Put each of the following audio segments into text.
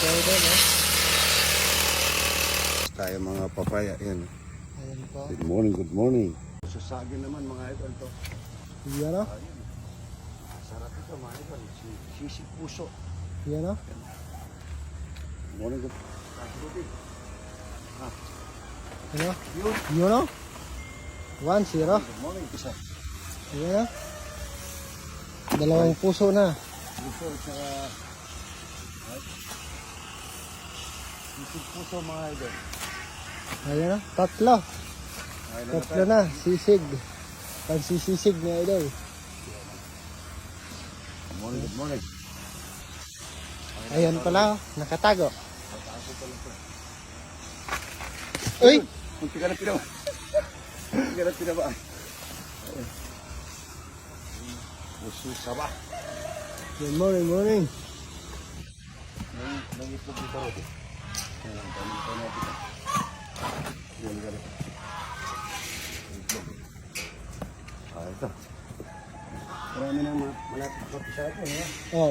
idol, eh. Tayo mga papaya, yan. Ayan po. Good morning, good morning. Sasagin naman mga idol to. Yan o. Sarap ito mga idol. Si- Sisig puso. Yan o. Good morning, good morning. Yan o. Yun o. One, zero. Good morning. Isa. Yan o. Dalawang puso na. Puso at saka... Sisig puso mga idol. Ayan o. Tatlo. Ay, Tatlo na. Sisig. Pansisisig ni idol. Good morning, good morning. Ayan pala o. Nakatago. Uy! Munti ka na pinaba. Munti ka na pinaba. Puso saba. Good morning, morning. Nang nang itlog Ah, ito. Marami ma- malapit pa sa atin, eh. Oh,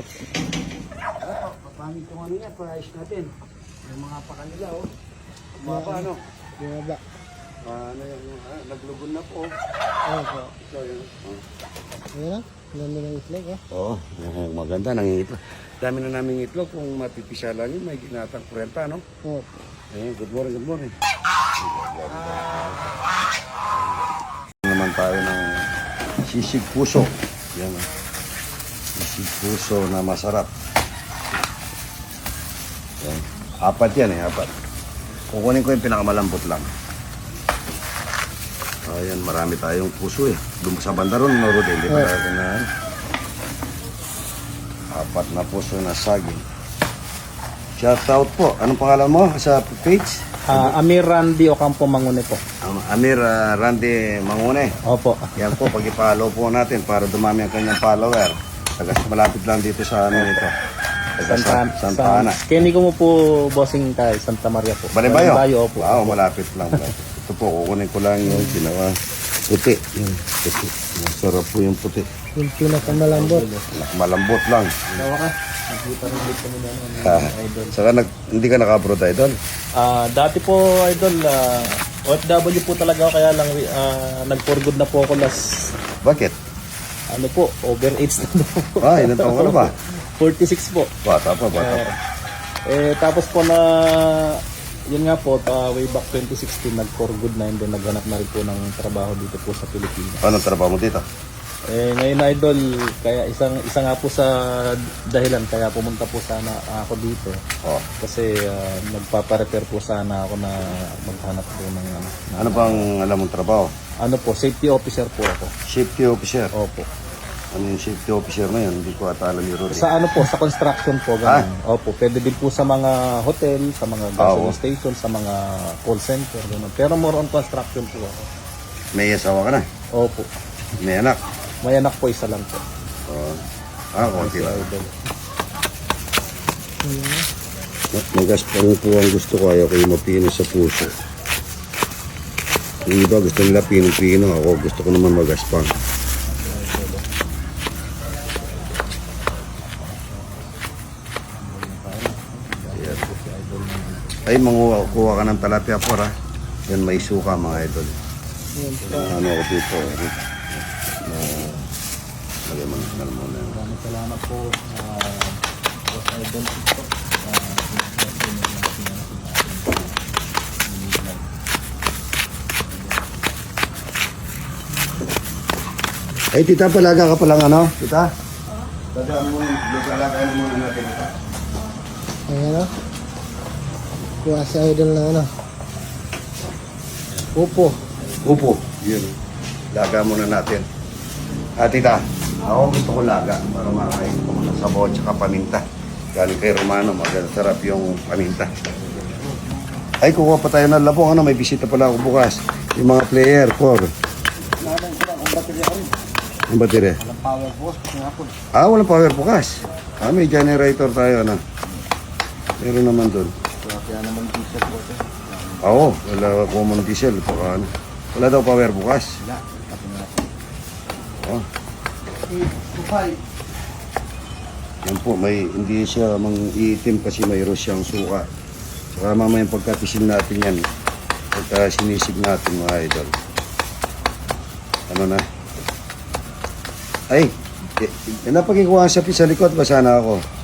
Ah, papangit yung ano yan, paayos natin. Yung mga pakanila, oh. Mapa, ano? bumaba. Ah, ano yan, yung, ah, naglugon na po. Oh, po. Ito, yun. Oh. Ayan o. Ganda ng itlog o. Oo, oh, maganda nang itlog. Dami na namin itlog kung mapipisa lang yun, may ginatang 40, no? Oh, Ayun, good morning, good morning. Naman tayo ng sisig puso. Yan, oh. sisig puso na masarap. Yan. Apat yan eh, apat. Kukunin ko yung pinakamalambot lang. Ayan, marami tayong puso eh. Dum sa banda ron, no, Rudy? Hindi pa tayo kinahan. Apat na puso na saging. Shout out po. Anong pangalan mo sa page? Ah, Amir Randy Ocampo Mangune po. Um, Amir ah, Randy Mangune. Opo. Yan po, pag-follow po natin para dumami ang kanyang follower. Taga malapit lang dito sa ano nito. Taga Santa, Santa Ana. Kini ko mo po bossing kay Santa Maria po. Balibayo? Balibayo, opo. Wow, malapit lang. Malapit. Ito po, kukunin ko lang yung ginawa. Puti. Yung puti. Masarap po yung puti. yung pinakamalambot. Malambot lang. Dawa ka. Pa rin dito mo na Ah, idol. saka nag, hindi ka naka-abroad idol? Ah, dati po idol ah, OFW po talaga ako kaya lang ah, nag-for good na po ako last Bakit? ano po, over age na po. Ah, ilan taong ka na ba? 46 po. Bata pa, bata pa. Eh, tapos po na, yun nga po, ah, way back 2016, nag-for good na and then naghanap na rin po ng trabaho dito po sa Pilipinas. Anong trabaho mo dito? Eh, ngayon idol, kaya isang isa nga po sa dahilan kaya pumunta po sana ako dito. Oh. Kasi ah, nagpapa-repair po sana ako na maghanap po ng ano. Ano bang alam mong trabaho? ano po, safety officer po ako. Safety officer. Opo. Ano yung safety officer na yun? Hindi ko ata alam yung. Sa ano po, sa construction po, Ah. ganun. Opo, pwede din po sa mga hotel, sa mga Ah, gasoline oo. station, sa mga call center, ganun. Pero more on construction po ako. May asawa ka na? Opo. May anak? May anak po, isa lang po. Oh. Ah, konti lang. Idol. Magaspang po ang gusto ko. Ayaw ko yung mapino sa puso. Yung iba gusto nila pino-pino. Ako gusto ko naman magaspang. Ay, manguha kuha ka ng talapia po ha. Yan may suka mga idol. Ayan po. Ano ako dito. eh. Na, lagay mo na muna. Maraming salamat po. Uh, boss idol po. Ay, tita, palaga ka palang ano? Tita? Tata, ano muna, palaga ano muna natin ito. Ayan o. Kuha sa idol na ano. Upo. Upo. Yun. Laga muna natin. Ah, tita, ako gusto ko laga para makain ko muna sabaw at saka paminta. Galing kay Romano, maganda sarap yung paminta. Ay, kukuha pa tayo ng labong. Ano, may bisita pala ako bukas. Yung mga player, for. Ang baterya? Walang power po. Ah, walang power bukas. Ah, may generator tayo, ano. Meron naman doon. Kaya naman diesel po ito. Oo, wala common diesel. Baka, ano. Wala daw power bukas. Wala. Kasi nga po. Oh. Kupay. Yan po, may, hindi siya mang iitim kasi mayroon siyang suka. Saka mamaya pagkatisin natin yan, pagka sinisig natin mga idol. Ano na? Ay, napagkikuha sa sa likod, basa na ako.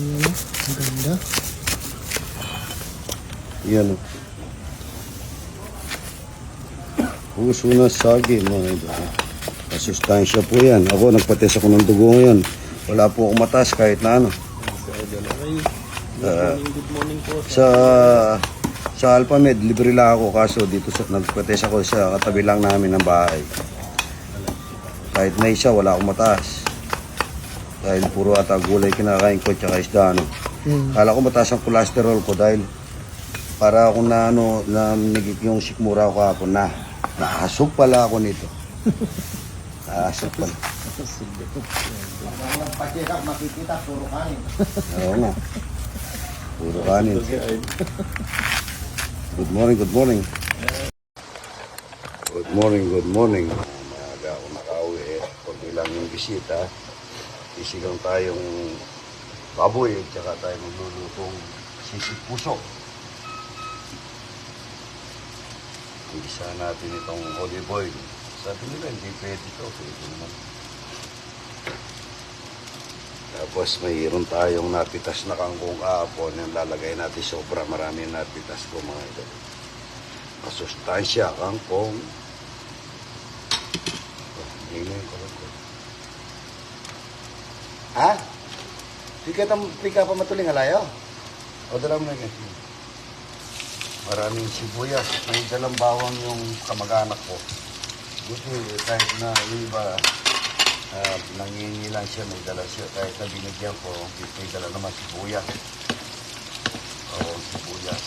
Ayan, ang ganda. Yan o. Puso na sagi mga idol. Masustansya po yan. Ako, nagpates ako ng dugo ngayon. Wala po akong matas kahit na ano. Po. Sa sa Alphamed, libre lang ako kaso dito sa, nagpates ako sa katabi lang namin ng bahay. Kahit na isa, wala akong mataas. Dahil puro ata gulay kinakain ko tsaka isda ano. Hmm. Kala ko mataas ang cholesterol ko dahil para ako na ano, na nagig yung sikmura ko kahapon na naasog pala ako nito. naasog pala. makikita, puro kanin. Oo nga. Puro kanin. Good morning, good morning. Good morning, good morning. Maaga ako nakauwi. Pag ilang yung bisita, isigang tayong baboy at saka tayo maglulutong sisig puso. Isa natin itong olive oil. Sabi nila, hindi pwede ito. Pwede naman. Tapos mayroon tayong napitas na kangkong kahapon yung lalagay natin sobra marami yung napitas ko mga ito. Masustansya kangkong. Oh, ko lang ko. Ha? Pika, tam, pika pa matuling alayo? O dala na yan. Maraming sibuyas. May dalang bawang yung kamag-anak ko. Buti kahit na yung iba uh, nangingi lang siya, may dala siya. Kahit na binigyan ko, may dala naman sibuyas. Oo, sibuyas.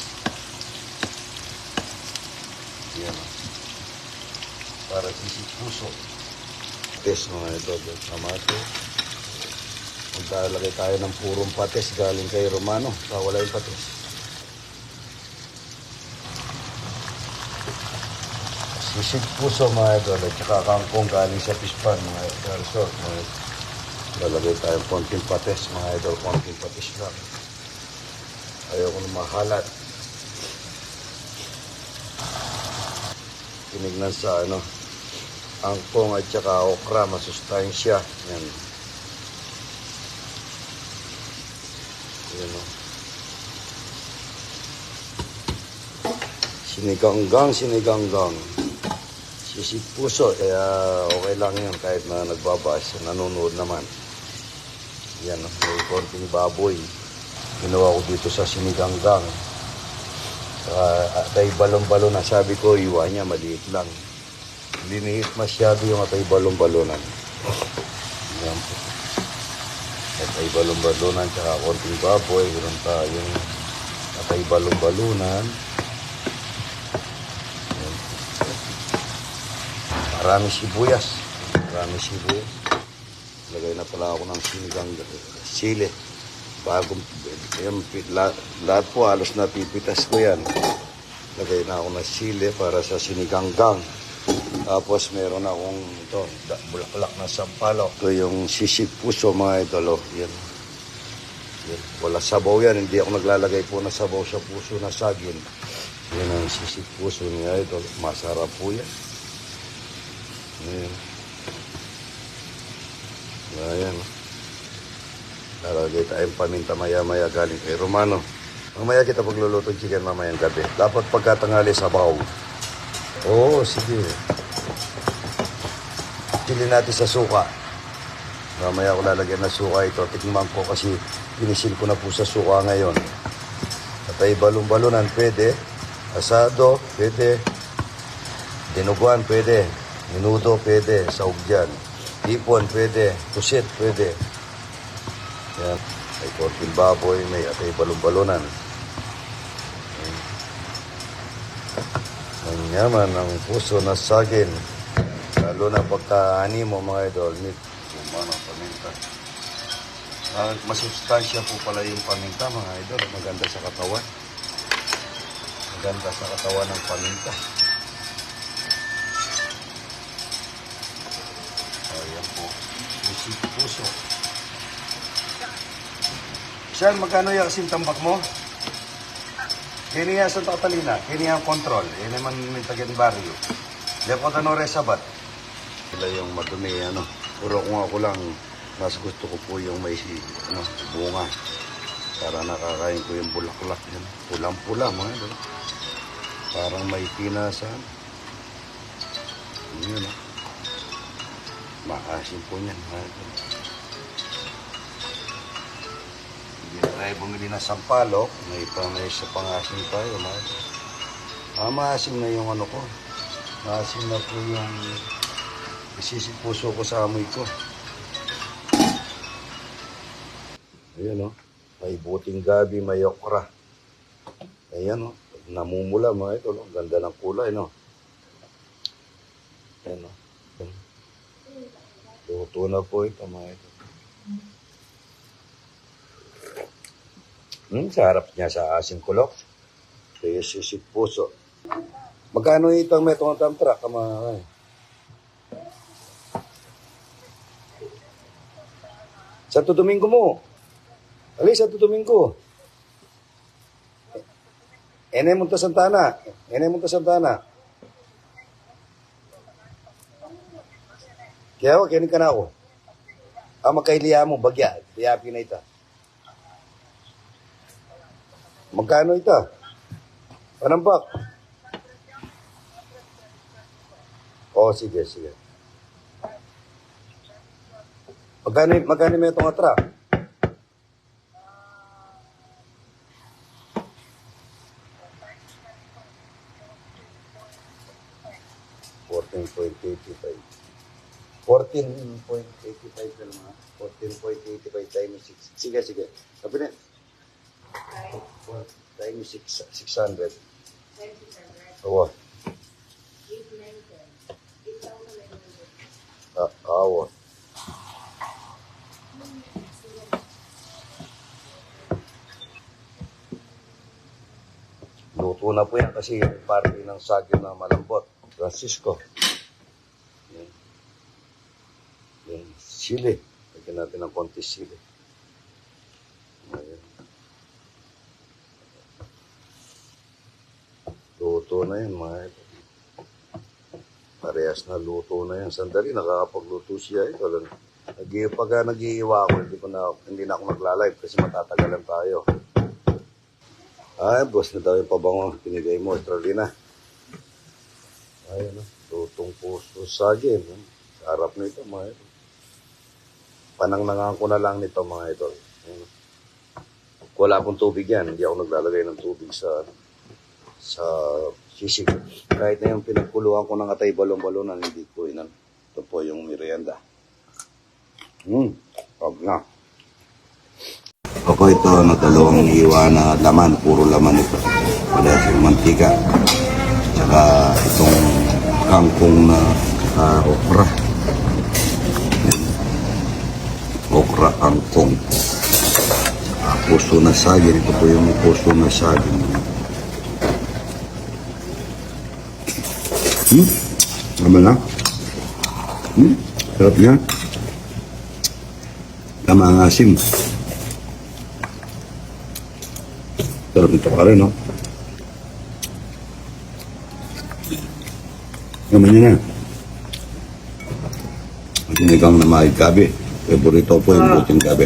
Yan. Para sisig puso. Pates mga ito, kamate. Maglalagay tayo ng purong pates galing kay Romano. Kawala yung pates. Sisig puso mga idol at saka kangkong galing sa pispan mga idol. Idol. Lalagay tayong konting pates mga idol, konting pates lang. Ayaw ko na mahalat. Tinignan sa ano, kangkong at saka okra, masustansya. Yan. Yan o. Siniganggang, siniganggang. Sisig puso, kaya okay lang yan kahit na nagbabas, nanonood naman. Yan, may konting baboy. Ginawa ko dito sa siniganggang. Saka atay balon-balon na sabi ko, iwa niya, maliit lang. Liniit masyado yung atay balon-balonan. Yan po. Atay balon-balonan, tsaka konting baboy. Meron tayong atay balon-balonan. Marami sibuyas. Marami sibuyas. Lagay na pala ako ng sinigang sili. Bagong, yan, pi- la- lahat po halos napipitas ko yan. Lagay na ako ng sili para sa siniganggang. Tapos meron akong ito, bulaklak na sampalok. Ito yung sisig puso mga idolo. Yan. yan. Wala sabaw yan. Hindi ako naglalagay po na sabaw sa puso na saging. Yan ang sisig puso ni idol. Masarap po yan. Ayan. Ayan. Lalagay tayong paminta maya-maya galing kay Romano. Mamaya kita pagluluto chicken mamayang gabi. Dapat pagkatangali sabaw. Oo, sige. Chili natin sa suka. Mamaya ako lalagyan ng suka ito. Tikman ko kasi pinisil ko na po sa suka ngayon. Patay balon-balonan, pwede. Asado, pwede. Dinuguan, pwede. Minudo, pwede. Saug dyan. Ipon, pwede. Pusit, pwede. Yan. May korting baboy, may atay balon-balonan. Ang yaman ng puso na sagin. Lalo na pagkaani mo mga idol. Meat. Yung mga paminta. Ah, masustansya po pala yung paminta mga idol. Maganda sa katawan. Maganda sa katawan ng paminta. Sito puso. Sir, magkano yung kasing tambak mo? Kiniya sa Catalina, kiniya ang control. Yan naman yung tagan barrio. Lepo tanong resabat. Sila yung madumi, ano. Puro kung ako lang, mas gusto ko po yung may ano, bunga. Para nakakain ko yung bulaklak yan. Pulang-pula, mga ito. Parang may pinasan. Yun, ah. Maasim po niyan, mga ito. Hindi na tayo bumili ng sampalok. May pa may isa pang asim tayo, mga ito. Ah, maasim na yung ano ko. Maasim na po yung isisipuso ko sa amoy ko. Ayan o. May buting gabi, may okra. Ayan o. Namumula mga ito. No? Ganda ng kulay, no? Ayan o. Luto na po ito mga ito. Hmm, sa harap niya sa asin kulok. Kaya sisip puso. Magkano itong metong tantra ka mga Santo Domingo mo. Ali, Santo Domingo. Ene Munta Santana. Ene Munta Santana. Kaya ako, kinin ka na ako. Ah, magkailiya mo, bagya. Liyapi na ita. Magkano ita? Panambak. Oh, sige, sige. Magkano, magkano may itong atra? Fourteen point eighty-five. Fourteen point eighty-five ka naman. Fourteen point eighty-five times six. Sige, sige. Sabi na. Times six, six hundred. Oo. Ah, awa. Luto na po yan kasi yung party ng sagyo na malambot. Francisco. Yan. Yan. Sili. Lagyan natin ng konti sili. Ayan. Luto na yan, mga ito. Parehas na luto na yan. Sandali, nakakapagluto siya. Ito lang. Pag nag-iiwa ako, hindi, ko na, hindi na ako nagla-live kasi matatagalan tayo. Ay, boss na daw yung pabango. Pinigay mo, Estralina. Ayun, no? Lutong puso sa akin. no? Sa harap nito, mga ito. Panangnangan ko na lang nito, mga ito. Ayun? Wala pong tubig yan. Hindi ako naglalagay ng tubig sa sa sisig. Kahit na yung pinagkuluan ko ng atay balon-balonan, hindi ko inan. Ito po yung merienda. Hmm, pag na. Ako ito, ano, dalawang iwa na laman, puro laman ito. Wala siyang mantika. Tsaka itong kangkong na uh, okra. Okra kangkong. Ah, puso na saging. Ito po yung puso na saging. Hmm? Tama na? Hmm? Sarap niya. Tama ang asim. Sarap nito ka rin, no? Naman niya na. Ang sinigang na mahig gabi. Favorito po yung buting gabi.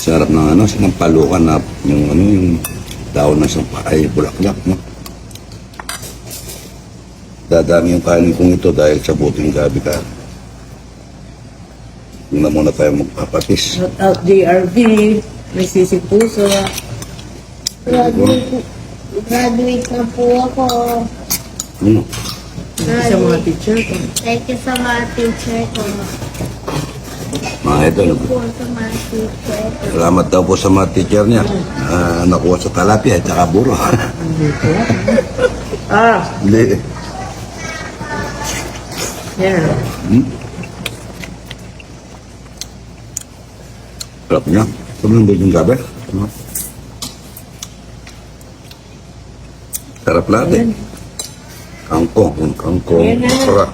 Sarap ng ano, sa palukan na yung ano, yung daon ng sampa ay bulaklak, no? Dadami yung kanin kong ito dahil sa buting gabi ka. Hindi na muna tayo magpapatis. Shout out JRV, may sisig puso. Graduate, graduate na po ako. Ano? Sa mga teacher ko. Thank you sa mga teacher ko. Mga ito, ano? Po sa mga teacher ko. Salamat daw po sa mga teacher niya. Ah, nakuha sa talapia at saka buro. Ah, Hindi. yan. Hmm? Sarap niya. Sarap ng buting gabi. Ano? Sarap lahat eh. Kangkong, yung kangkong. Sarap.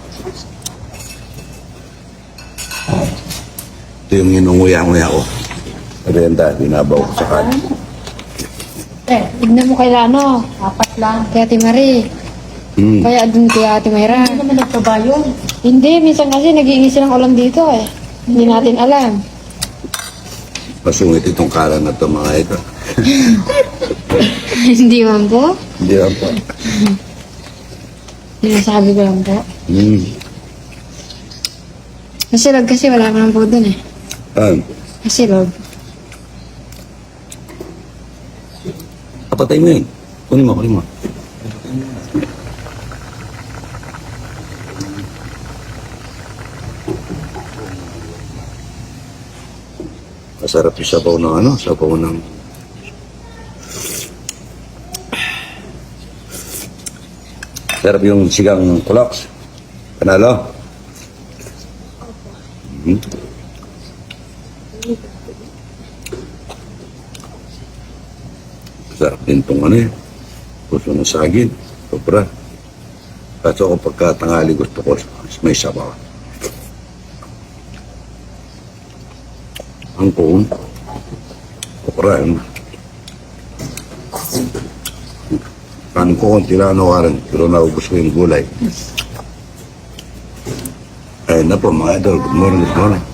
Ito yung inunguya-nguya ko. Renda, binabaw ko sa kanin. Eh, tignan mo kay Lano. Apat lang. Kay Ate Marie. Hmm. Kaya dun kay Ate Mayra. Hindi naman nagtrabaho. Hindi, minsan kasi nag-iingi silang ulam dito eh. Hindi natin alam. Masungit itong kalan na ito mga ito. Hindi man po. Hindi lang po. Sinasabi ko lang po. Hmm. Kasilog kasi wala naman po dun eh. Ano? Kasilog. Kapatay mo yun. Kunin mo, kunin mo. Masarap yung sabaw ng ano, sabaw ng... Sarap yung sigang kuloks. Panalo? Mhm. Sarap din tong ano eh. Gusto ng sagin. Sobra. Kaso kung pagkatangali gusto ko, may sabaw. Ang kuon. Sobra yun. Kanin ko kung tinanawaran, pero naubos ko yung gulay. Ayun na po mga idol. Good morning, good morning.